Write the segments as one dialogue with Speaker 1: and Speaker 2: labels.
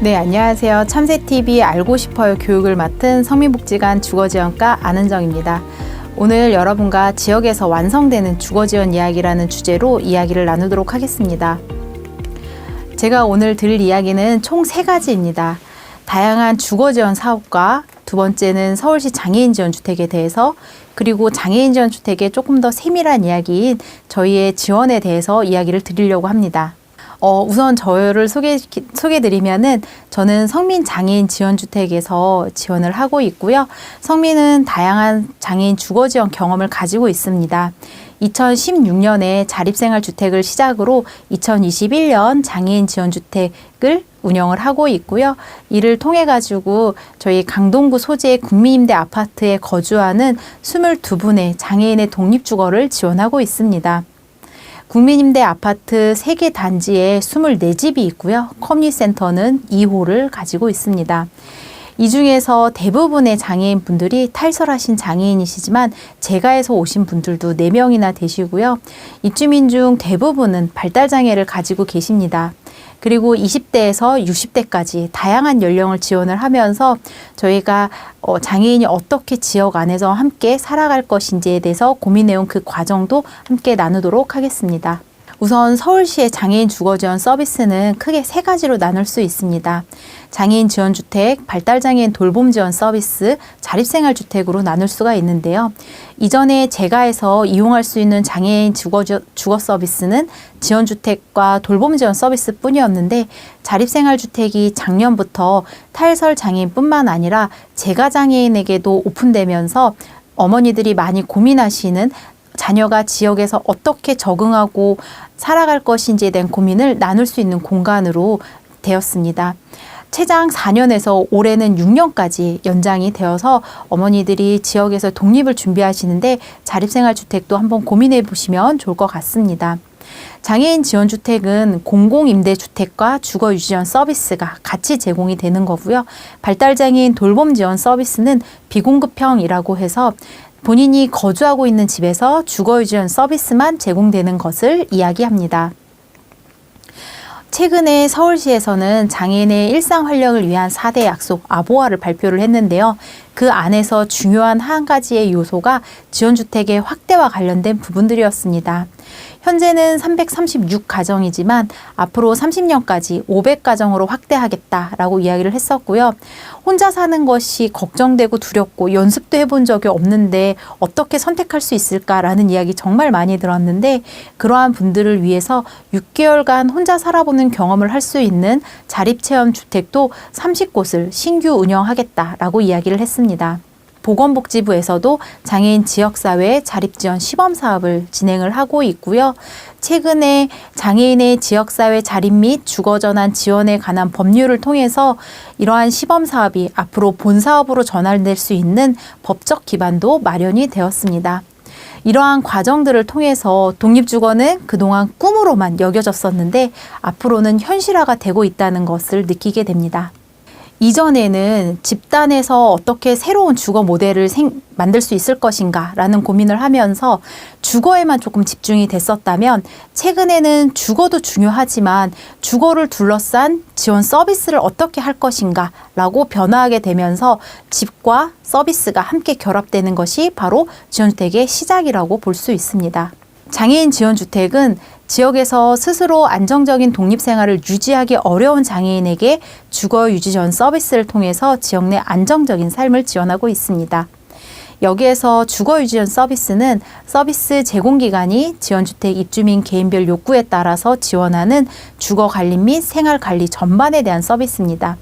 Speaker 1: 네, 안녕하세요. 참새TV 알고 싶어요 교육을 맡은 성민복지관 주거지원과 안은정입니다. 오늘 여러분과 지역에서 완성되는 주거지원 이야기라는 주제로 이야기를 나누도록 하겠습니다. 제가 오늘 들을 이야기는 총 세 가지입니다. 다양한 주거지원 사업과 두 번째는 서울시 장애인 지원 주택에 대해서 그리고 장애인 지원 주택의 조금 더 세밀한 이야기인 저희의 지원에 대해서 이야기를 드리려고 합니다. 어, 우선 저를 소개, 소개드리면은 저는 성민 장애인 지원 주택에서 지원을 하고 있고요. 성민은 다양한 장애인 주거 지원 경험을 가지고 있습니다. 2016년에 자립생활 주택을 시작으로 2021년 장애인 지원 주택을 운영을 하고 있고요. 이를 통해 가지고 저희 강동구 소재의 국민임대 아파트에 거주하는 22분의 장애인의 독립 주거를 지원하고 있습니다. 국민임대 아파트 3개 단지에 24집이 있고요. 커뮤니센터는 2호를 가지고 있습니다. 이 중에서 대부분의 장애인 분들이 탈설하신 장애인이시지만 제가에서 오신 분들도 4명이나 되시고요. 입주민 중 대부분은 발달장애를 가지고 계십니다. 그리고 20대에서 60대까지 다양한 연령을 지원을 하면서 저희가 어, 장애인이 어떻게 지역 안에서 함께 살아갈 것인지에 대해서 고민해온 그 과정도 함께 나누도록 하겠습니다. 우선 서울시의 장애인 주거 지원 서비스는 크게 세 가지로 나눌 수 있습니다. 장애인 지원 주택, 발달 장애인 돌봄 지원 서비스, 자립생활 주택으로 나눌 수가 있는데요. 이전에 제가에서 이용할 수 있는 장애인 주거, 주거 서비스는 지원 주택과 돌봄 지원 서비스 뿐이었는데 자립생활 주택이 작년부터 탈설 장애인뿐만 아니라 재가 장애인에게도 오픈되면서 어머니들이 많이 고민하시는 자녀가 지역에서 어떻게 적응하고 살아갈 것인지에 대한 고민을 나눌 수 있는 공간으로 되었습니다. 최장 4년에서 올해는 6년까지 연장이 되어서 어머니들이 지역에서 독립을 준비하시는데 자립생활주택도 한번 고민해 보시면 좋을 것 같습니다. 장애인 지원주택은 공공임대주택과 주거유지원 서비스가 같이 제공이 되는 거고요. 발달장애인 돌봄 지원 서비스는 비공급형이라고 해서 본인이 거주하고 있는 집에서 주거유지원 서비스만 제공되는 것을 이야기합니다. 최근에 서울시에서는 장애인의 일상 활력을 위한 4대 약속 아보아를 발표를 했는데요. 그 안에서 중요한 한 가지의 요소가 지원주택의 확대와 관련된 부분들이었습니다. 현재는 336가정이지만 앞으로 30년까지 500가정으로 확대하겠다라고 이야기를 했었고요. 혼자 사는 것이 걱정되고 두렵고 연습도 해본 적이 없는데 어떻게 선택할 수 있을까라는 이야기 정말 많이 들었는데 그러한 분들을 위해서 6개월간 혼자 살아보는 경험을 할 수 있는 자립체험 주택도 30곳을 신규 운영하겠다라고 이야기를 했습니다. 보건복지부에서도 장애인 지역사회 자립지원 시범 사업을 진행을 하고 있고요. 최근에 장애인의 지역사회 자립 및 주거전환 지원에 관한 법률을 통해서 이러한 시범 사업이 앞으로 본 사업으로 전환될 수 있는 법적 기반도 마련이 되었습니다. 이러한 과정들을 통해서 독립주거는 그동안 꿈으로만 여겨졌었는데 앞으로는 현실화가 되고 있다는 것을 느끼게 됩니다. 이전에는 집단에서 어떻게 새로운 주거 모델을 생, 만들 수 있을 것인가 라는 고민을 하면서 주거에만 조금 집중이 됐었다면 최근에는 주거도 중요하지만 주거를 둘러싼 지원 서비스를 어떻게 할 것인가 라고 변화하게 되면서 집과 서비스가 함께 결합되는 것이 바로 지원주택의 시작이라고 볼 수 있습니다. 장애인 지원주택은 지역에서 스스로 안정적인 독립 생활을 유지하기 어려운 장애인에게 주거 유지 전 서비스를 통해서 지역 내 안정적인 삶을 지원하고 있습니다. 여기에서 주거 유지원 서비스는 서비스 제공 기간이 지원주택 입주민 개인별 욕구에 따라서 지원하는 주거 관리 및 생활 관리 전반에 대한 서비스입니다.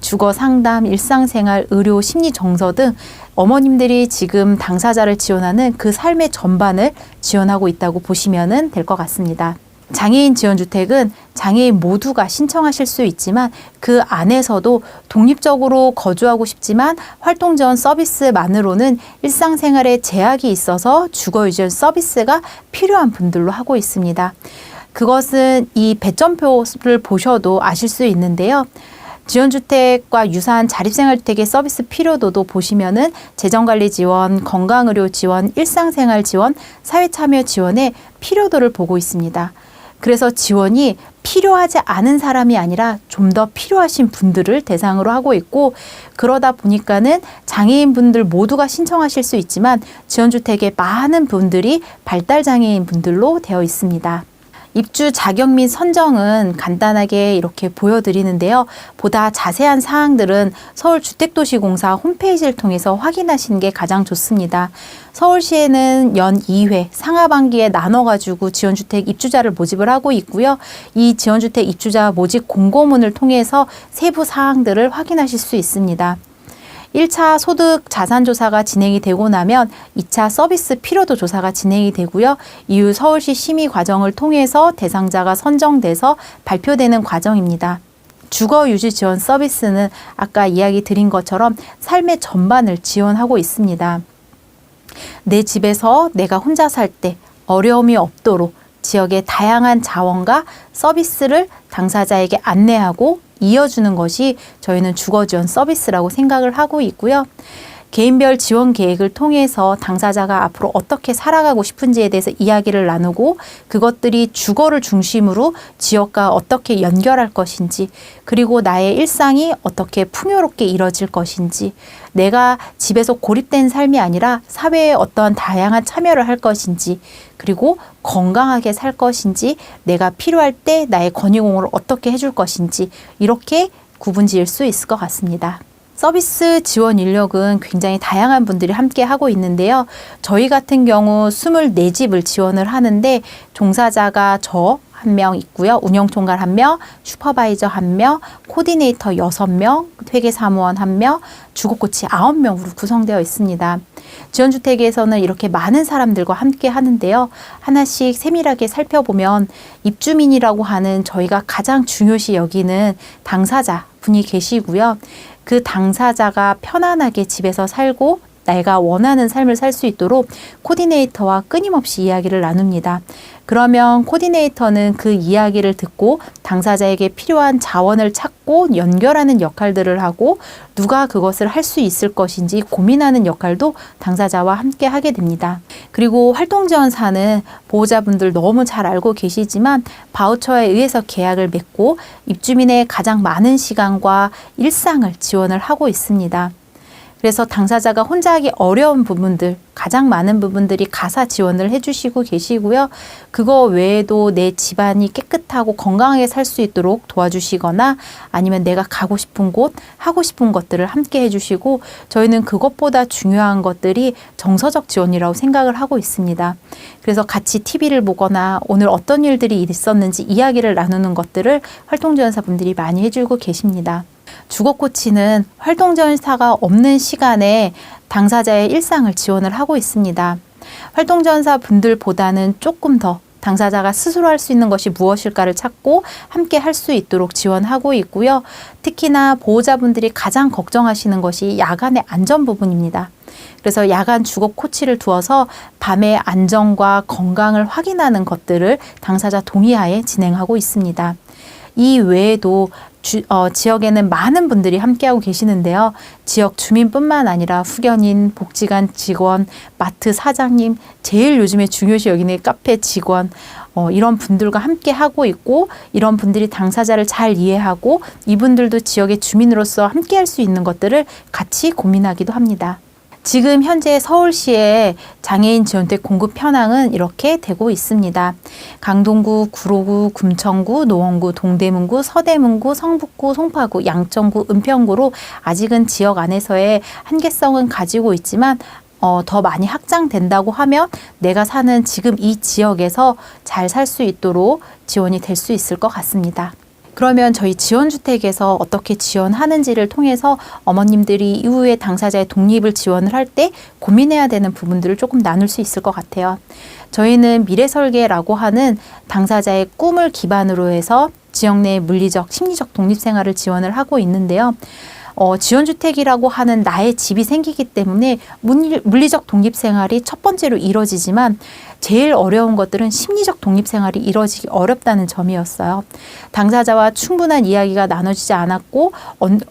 Speaker 1: 주거 상담, 일상생활, 의료, 심리 정서 등 어머님들이 지금 당사자를 지원하는 그 삶의 전반을 지원하고 있다고 보시면 될 것 같습니다. 장애인 지원주택은 장애인 모두가 신청하실 수 있지만 그 안에서도 독립적으로 거주하고 싶지만 활동 지원 서비스만으로는 일상생활에 제약이 있어서 주거 유지 서비스가 필요한 분들로 하고 있습니다. 그것은 이 배점표를 보셔도 아실 수 있는데요. 지원주택과 유사한 자립생활주택의 서비스 필요도도 보시면은 재정관리 지원, 건강의료 지원, 일상생활 지원, 사회참여 지원의 필요도를 보고 있습니다. 그래서 지원이 필요하지 않은 사람이 아니라 좀 더 필요하신 분들을 대상으로 하고 있고 그러다 보니까는 장애인 분들 모두가 신청하실 수 있지만 지원주택에 많은 분들이 발달 장애인 분들로 되어 있습니다. 입주 자격 및 선정은 간단하게 이렇게 보여드리는데요. 보다 자세한 사항들은 서울주택도시공사 홈페이지를 통해서 확인하시는 게 가장 좋습니다. 서울시에는 연 2회 상하반기에 나눠가지고 지원주택 입주자를 모집을 하고 있고요. 이 지원주택 입주자 모집 공고문을 통해서 세부 사항들을 확인하실 수 있습니다. 1차 소득 자산 조사가 진행이 되고 나면 2차 서비스 피로도 조사가 진행이 되고요. 이후 서울시 심의 과정을 통해서 대상자가 선정돼서 발표되는 과정입니다. 주거 유지 지원 서비스는 아까 이야기 드린 것처럼 삶의 전반을 지원하고 있습니다. 내 집에서 내가 혼자 살 때 어려움이 없도록 지역의 다양한 자원과 서비스를 당사자에게 안내하고 이어주는 것이 저희는 주거 지원 서비스라고 생각을 하고 있고요. 개인별 지원 계획을 통해서 당사자가 앞으로 어떻게 살아가고 싶은지에 대해서 이야기를 나누고 그것들이 주거를 중심으로 지역과 어떻게 연결할 것인지 그리고 나의 일상이 어떻게 풍요롭게 이뤄질 것인지 내가 집에서 고립된 삶이 아니라 사회에 어떠한 다양한 참여를 할 것인지 그리고 건강하게 살 것인지 내가 필요할 때 나의 건의공을 어떻게 해줄 것인지 이렇게 구분 지을 수 있을 것 같습니다. 서비스 지원 인력은 굉장히 다양한 분들이 함께 하고 있는데요. 저희 같은 경우 24집을 지원을 하는데 종사자가 저 한명 있고요. 운영 총괄 한 명, 슈퍼바이저 한 명, 코디네이터 여섯 명, 회계 사무원 한 명, 주거 코치 아홉 명으로 구성되어 있습니다. 지원 주택에서는 이렇게 많은 사람들과 함께 하는데요. 하나씩 세밀하게 살펴보면 입주민이라고 하는 저희가 가장 중요시 여기는 당사자 분이 계시고요. 그 당사자가 편안하게 집에서 살고 내가 원하는 삶을 살 수 있도록 코디네이터와 끊임없이 이야기를 나눕니다. 그러면 코디네이터는 그 이야기를 듣고 당사자에게 필요한 자원을 찾고 연결하는 역할들을 하고 누가 그것을 할 수 있을 것인지 고민하는 역할도 당사자와 함께 하게 됩니다. 그리고 활동지원사는 보호자분들 너무 잘 알고 계시지만 바우처에 의해서 계약을 맺고 입주민의 가장 많은 시간과 일상을 지원을 하고 있습니다. 그래서 당사자가 혼자 하기 어려운 부분들, 가장 많은 부분들이 가사 지원을 해주시고 계시고요. 그거 외에도 내 집안이 깨끗하고 건강하게 살 수 있도록 도와주시거나 아니면 내가 가고 싶은 곳, 하고 싶은 것들을 함께 해주시고 저희는 그것보다 중요한 것들이 정서적 지원이라고 생각을 하고 있습니다. 그래서 같이 TV를 보거나 오늘 어떤 일들이 있었는지 이야기를 나누는 것들을 활동지원사분들이 많이 해주고 계십니다. 주거 코치는 활동 전사가 없는 시간에 당사자의 일상을 지원을 하고 있습니다. 활동 전사 분들보다는 조금 더 당사자가 스스로 할 수 있는 것이 무엇일까를 찾고 함께 할 수 있도록 지원하고 있고요. 특히나 보호자분들이 가장 걱정하시는 것이 야간의 안전 부분입니다. 그래서 야간 주거 코치를 두어서 밤의 안전과 건강을 확인하는 것들을 당사자 동의하에 진행하고 있습니다. 이 외에도 주, 어, 지역에는 많은 분들이 함께하고 계시는데요. 지역 주민뿐만 아니라 후견인, 복지관 직원, 마트 사장님, 제일 요즘에 중요시 여기는 카페 직원, 어, 이런 분들과 함께 하고 있고 이런 분들이 당사자를 잘 이해하고 이분들도 지역의 주민으로서 함께 할 수 있는 것들을 같이 고민하기도 합니다. 지금 현재 서울시의 장애인 지원대 공급 현황은 이렇게 되고 있습니다. 강동구, 구로구, 금천구, 노원구, 동대문구, 서대문구, 성북구, 송파구, 양천구, 은평구로 아직은 지역 안에서의 한계성은 가지고 있지만 어, 더 많이 확장된다고 하면 내가 사는 지금 이 지역에서 잘 살 수 있도록 지원이 될 수 있을 것 같습니다. 그러면 저희 지원주택에서 어떻게 지원하는지를 통해서 어머님들이 이후에 당사자의 독립을 지원을 할 때 고민해야 되는 부분들을 조금 나눌 수 있을 것 같아요. 저희는 미래 설계라고 하는 당사자의 꿈을 기반으로 해서 지역 내 물리적, 심리적 독립 생활을 지원을 하고 있는데요. 어, 지원주택이라고 하는 나의 집이 생기기 때문에 물리, 적 독립생활이 첫 번째로 이뤄지지만 제일 어려운 것들은 심리적 독립생활이 이뤄지기 어렵다는 점이었어요. 당사자와 충분한 이야기가 나눠지지 않았고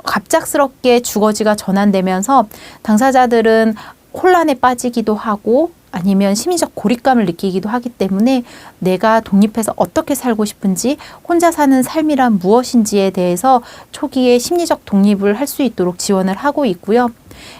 Speaker 1: 갑작스럽게 주거지가 전환되면서 당사자들은 혼란에 빠지기도 하고 아니면 심리적 고립감을 느끼기도 하기 때문에 내가 독립해서 어떻게 살고 싶은지 혼자 사는 삶이란 무엇인지에 대해서 초기에 심리적 독립을 할 수 있도록 지원을 하고 있고요.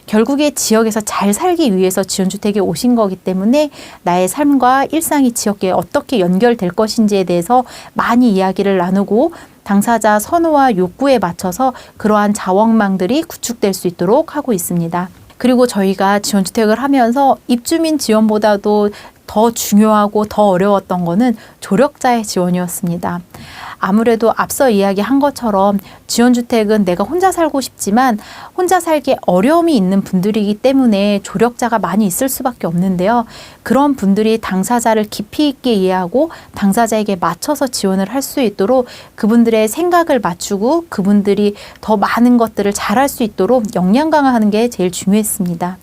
Speaker 1: 결국에 지역에서 잘 살기 위해서 지원주택에 오신 거기 때문에 나의 삶과 일상이 지역에 어떻게 연결될 것인지에 대해서 많이 이야기를 나누고 당사자 선호와 욕구에 맞춰서 그러한 자원망들이 구축될 수 있도록 하고 있습니다. 그리고 저희가 지원주택을 하면서 입주민 지원보다도 더 중요하고 더 어려웠던 거는 조력자의 지원이었습니다. 아무래도 앞서 이야기한 것처럼 지원주택은 내가 혼자 살고 싶지만 혼자 살기에 어려움이 있는 분들이기 때문에 조력자가 많이 있을 수밖에 없는데요. 그런 분들이 당사자를 깊이 있게 이해하고 당사자에게 맞춰서 지원을 할 수 있도록 그분들의 생각을 맞추고 그분들이 더 많은 것들을 잘할 수 있도록 역량 강화하는 게 제일 중요했습니다.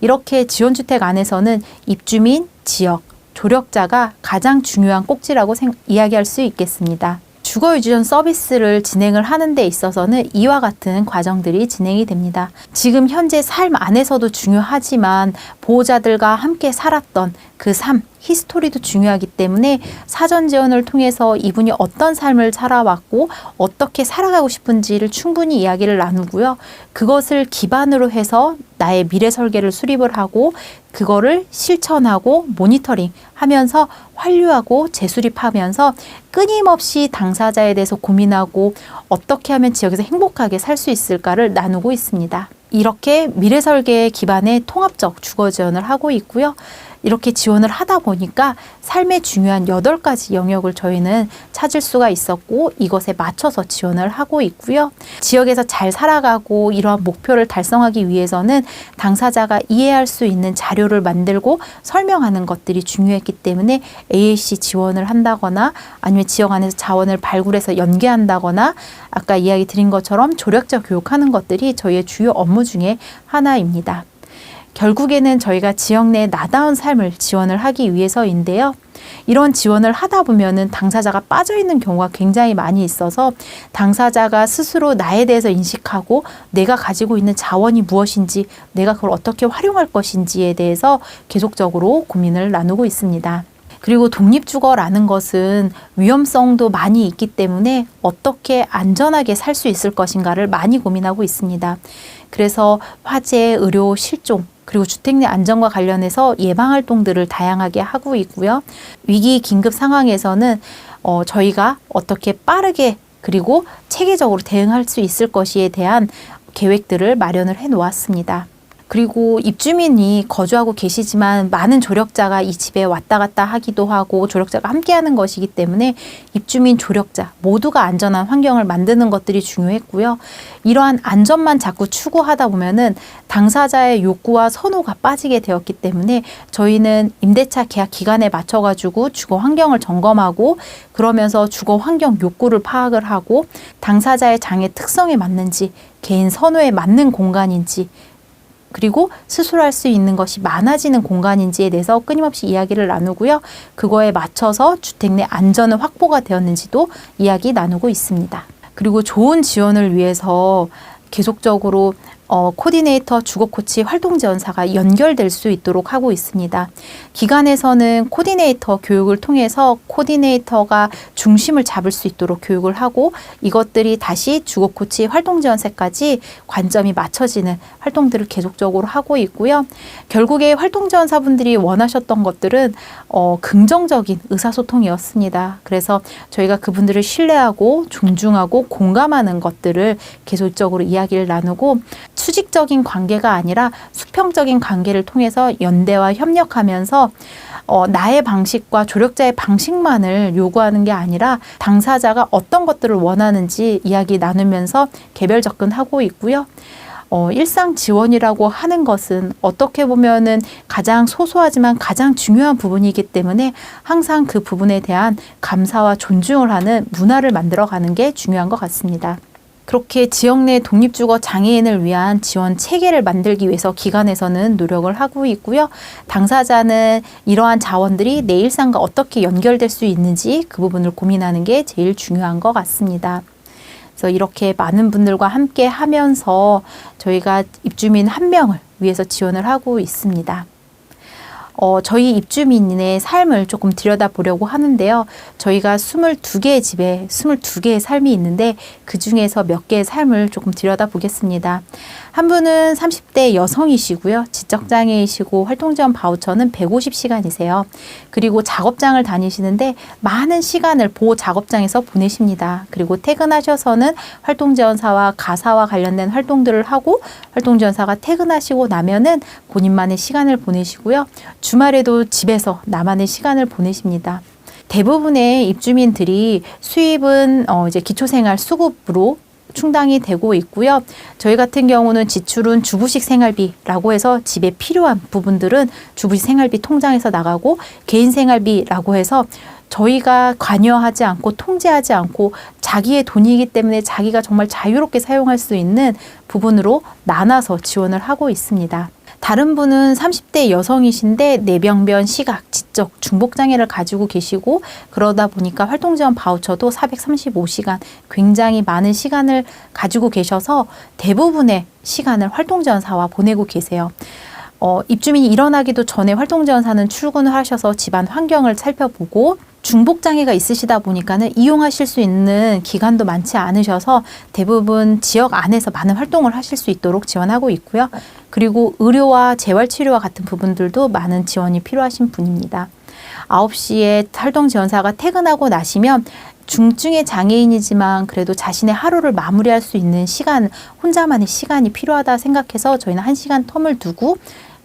Speaker 1: 이렇게 지원주택 안에서는 입주민, 지역, 조력자가 가장 중요한 꼭지라고 생, 이야기할 수 있겠습니다. 주거 유지원 서비스를 진행을 하는 데 있어서는 이와 같은 과정들이 진행이 됩니다. 지금 현재 삶 안에서도 중요하지만 보호자들과 함께 살았던 그 삶, 히스토리도 중요하기 때문에 사전 지원을 통해서 이분이 어떤 삶을 살아왔고 어떻게 살아가고 싶은지를 충분히 이야기를 나누고요. 그것을 기반으로 해서 나의 미래 설계를 수립을 하고 그거를 실천하고 모니터링 하면서 환류하고 재수립하면서 끊임없이 당사자에 대해서 고민하고 어떻게 하면 지역에서 행복하게 살 수 있을까를 나누고 있습니다. 이렇게 미래 설계 기반의 통합적 주거 지원을 하고 있고요. 이렇게 지원을 하다 보니까 삶의 중요한 여덟 가지 영역을 저희는 찾을 수가 있었고 이것에 맞춰서 지원을 하고 있고요. 지역에서 잘 살아가고 이러한 목표를 달성하기 위해서는 당사자가 이해할 수 있는 자료를 만들고 설명하는 것들이 중요했기 때문에 AAC 지원을 한다거나 아니면 지역 안에서 자원을 발굴해서 연계한다거나 아까 이야기 드린 것처럼 조력자 교육하는 것들이 저희의 주요 업무 중에 하나입니다. 결국에는 저희가 지역 내 나다운 삶을 지원을 하기 위해서인데요. 이런 지원을 하다 보면은 당사자가 빠져 있는 경우가 굉장히 많이 있어서 당사자가 스스로 나에 대해서 인식하고 내가 가지고 있는 자원이 무엇인지 내가 그걸 어떻게 활용할 것인지에 대해서 계속적으로 고민을 나누고 있습니다. 그리고 독립주거라는 것은 위험성도 많이 있기 때문에 어떻게 안전하게 살 수 있을 것인가를 많이 고민하고 있습니다. 그래서 화재, 의료, 실종, 그리고 주택 내 안전과 관련해서 예방 활동들을 다양하게 하고 있고요. 위기 긴급 상황에서는 어, 저희가 어떻게 빠르게 그리고 체계적으로 대응할 수 있을 것이에 대한 계획들을 마련을 해 놓았습니다. 그리고 입주민이 거주하고 계시지만 많은 조력자가 이 집에 왔다 갔다 하기도 하고 조력자가 함께하는 것이기 때문에 입주민 조력자 모두가 안전한 환경을 만드는 것들이 중요했고요. 이러한 안전만 자꾸 추구하다 보면은 당사자의 욕구와 선호가 빠지게 되었기 때문에 저희는 임대차 계약 기간에 맞춰 가지고 주거 환경을 점검하고 그러면서 주거 환경 욕구를 파악을 하고 당사자의 장애 특성에 맞는지 개인 선호에 맞는 공간인지 그리고 스스로 할 수 있는 것이 많아지는 공간인지에 대해서 끊임없이 이야기를 나누고요. 그거에 맞춰서 주택 내 안전은 확보가 되었는지도 이야기 나누고 있습니다. 그리고 좋은 지원을 위해서 계속적으로 어, 코디네이터 주거 코치 활동 지원사가 연결될 수 있도록 하고 있습니다. 기관에서는 코디네이터 교육을 통해서 코디네이터가 중심을 잡을 수 있도록 교육을 하고 이것들이 다시 주거 코치 활동 지원사까지 관점이 맞춰지는 활동들을 계속적으로 하고 있고요. 결국에 활동 지원사분들이 원하셨던 것들은 어, 긍정적인 의사소통이었습니다. 그래서 저희가 그분들을 신뢰하고 존중하고 공감하는 것들을 계속적으로 이야기를 나누고 수직적인 관계가 아니라 수평적인 관계를 통해서 연대와 협력하면서 어, 나의 방식과 조력자의 방식만을 요구하는 게 아니라 당사자가 어떤 것들을 원하는지 이야기 나누면서 개별 접근하고 있고요. 어, 일상 지원이라고 하는 것은 어떻게 보면은 가장 소소하지만 가장 중요한 부분이기 때문에 항상 그 부분에 대한 감사와 존중을 하는 문화를 만들어 가는 게 중요한 것 같습니다. 그렇게 지역 내 독립주거 장애인을 위한 지원 체계를 만들기 위해서 기관에서는 노력을 하고 있고요. 당사자는 이러한 자원들이 내 일상과 어떻게 연결될 수 있는지 그 부분을 고민하는 게 제일 중요한 것 같습니다. 그래서 이렇게 많은 분들과 함께 하면서 저희가 입주민 한 명을 위해서 지원을 하고 있습니다. 어, 저희 입주민의 삶을 조금 들여다보려고 하는데요. 저희가 22개의 집에 22개의 삶이 있는데 그 중에서 몇 개의 삶을 조금 들여다보겠습니다. 한 분은 30대 여성이시고요. 지적장애이시고 활동 지원 바우처는 150시간이세요. 그리고 작업장을 다니시는데 많은 시간을 보호 작업장에서 보내십니다. 그리고 퇴근하셔서는 활동 지원사와 가사와 관련된 활동들을 하고 활동 지원사가 퇴근하시고 나면은 본인만의 시간을 보내시고요. 주말에도 집에서 나만의 시간을 보내십니다. 대부분의 입주민들이 수입은 어 이제 기초생활 수급으로 충당이 되고 있고요. 저희 같은 경우는 지출은 주부식 생활비라고 해서 집에 필요한 부분들은 주부식 생활비 통장에서 나가고 개인 생활비라고 해서 저희가 관여하지 않고 통제하지 않고 자기의 돈이기 때문에 자기가 정말 자유롭게 사용할 수 있는 부분으로 나눠서 지원을 하고 있습니다. 다른 분은 30대 여성이신데 뇌병변, 시각, 지적, 중복장애를 가지고 계시고 그러다 보니까 활동지원 바우처도 435시간 굉장히 많은 시간을 가지고 계셔서 대부분의 시간을 활동지원사와 보내고 계세요. 어, 입주민이 일어나기도 전에 활동지원사는 출근을 하셔서 집안 환경을 살펴보고 중복 장애가 있으시다 보니까는 이용하실 수 있는 기간도 많지 않으셔서 대부분 지역 안에서 많은 활동을 하실 수 있도록 지원하고 있고요. 그리고 의료와 재활 치료와 같은 부분들도 많은 지원이 필요하신 분입니다. 9시에 활동 지원사가 퇴근하고 나시면 중증의 장애인이지만 그래도 자신의 하루를 마무리할 수 있는 시간, 혼자만의 시간이 필요하다 생각해서 저희는 한 시간 텀을 두고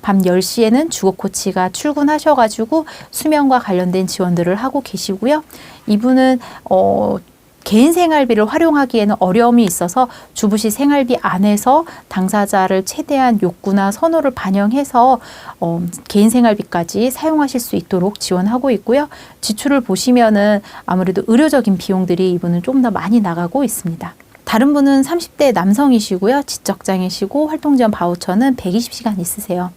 Speaker 1: 밤 10시에는 주거 코치가 출근하셔가지고 수면과 관련된 지원들을 하고 계시고요. 이분은, 어, 개인 생활비를 활용하기에는 어려움이 있어서 주부시 생활비 안에서 당사자를 최대한 욕구나 선호를 반영해서 어, 개인 생활비까지 사용하실 수 있도록 지원하고 있고요. 지출을 보시면은 아무래도 의료적인 비용들이 이분은 좀 더 많이 나가고 있습니다. 다른 분은 30대 남성이시고요. 지적장애시고 활동지원 바우처는 120시간 있으세요.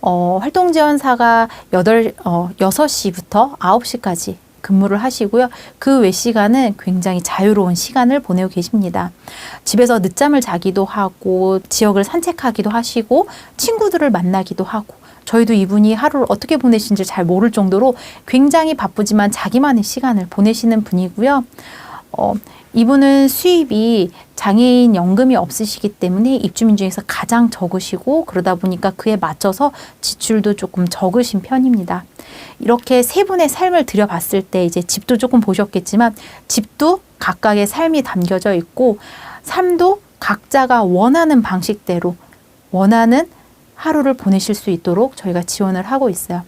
Speaker 1: 어, 활동지원사가 8, 어, 6시부터 9시까지 근무를 하시고요. 그 외 시간은 굉장히 자유로운 시간을 보내고 계십니다. 집에서 늦잠을 자기도 하고 지역을 산책하기도 하시고 친구들을 만나기도 하고 저희도 이분이 하루를 어떻게 보내신지 잘 모를 정도로 굉장히 바쁘지만 자기만의 시간을 보내시는 분이고요. 어, 이분은 수입이 장애인 연금이 없으시기 때문에 입주민 중에서 가장 적으시고 그러다 보니까 그에 맞춰서 지출도 조금 적으신 편입니다. 이렇게 세 분의 삶을 들여봤을 때 이제 집도 조금 보셨겠지만 집도 각각의 삶이 담겨져 있고 삶도 각자가 원하는 방식대로 원하는 하루를 보내실 수 있도록 저희가 지원을 하고 있어요.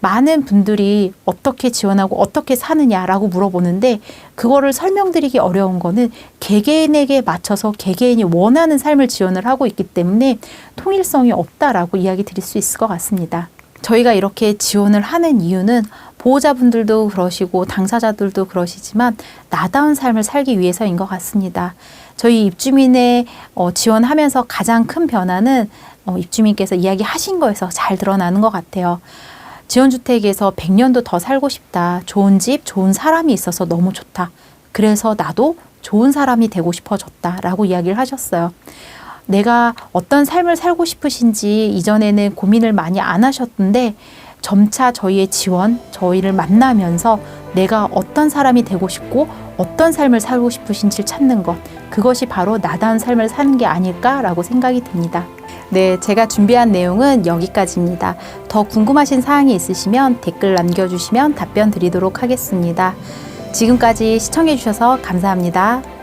Speaker 1: 많은 분들이 어떻게 지원하고 어떻게 사느냐라고 물어보는데 그거를 설명드리기 어려운 거는 개개인에게 맞춰서 개개인이 원하는 삶을 지원을 하고 있기 때문에 통일성이 없다라고 이야기 드릴 수 있을 것 같습니다. 저희가 이렇게 지원을 하는 이유는 보호자분들도 그러시고 당사자들도 그러시지만 나다운 삶을 살기 위해서인 것 같습니다. 저희 입주민의 어, 지원하면서 가장 큰 변화는 어, 입주민께서 이야기하신 거에서 잘 드러나는 것 같아요. 지원주택에서 100년도 더 살고 싶다. 좋은 집, 좋은 사람이 있어서 너무 좋다. 그래서 나도 좋은 사람이 되고 싶어졌다. 라고 이야기를 하셨어요. 내가 어떤 삶을 살고 싶으신지 이전에는 고민을 많이 안 하셨는데 점차 저희의 지원, 저희를 만나면서 내가 어떤 사람이 되고 싶고 어떤 삶을 살고 싶으신지를 찾는 것. 그것이 바로 나다운 삶을 사는 게 아닐까라고 생각이 듭니다. 네, 제가 준비한 내용은 여기까지입니다. 더 궁금하신 사항이 있으시면 댓글 남겨주시면 답변 드리도록 하겠습니다. 지금까지 시청해주셔서 감사합니다.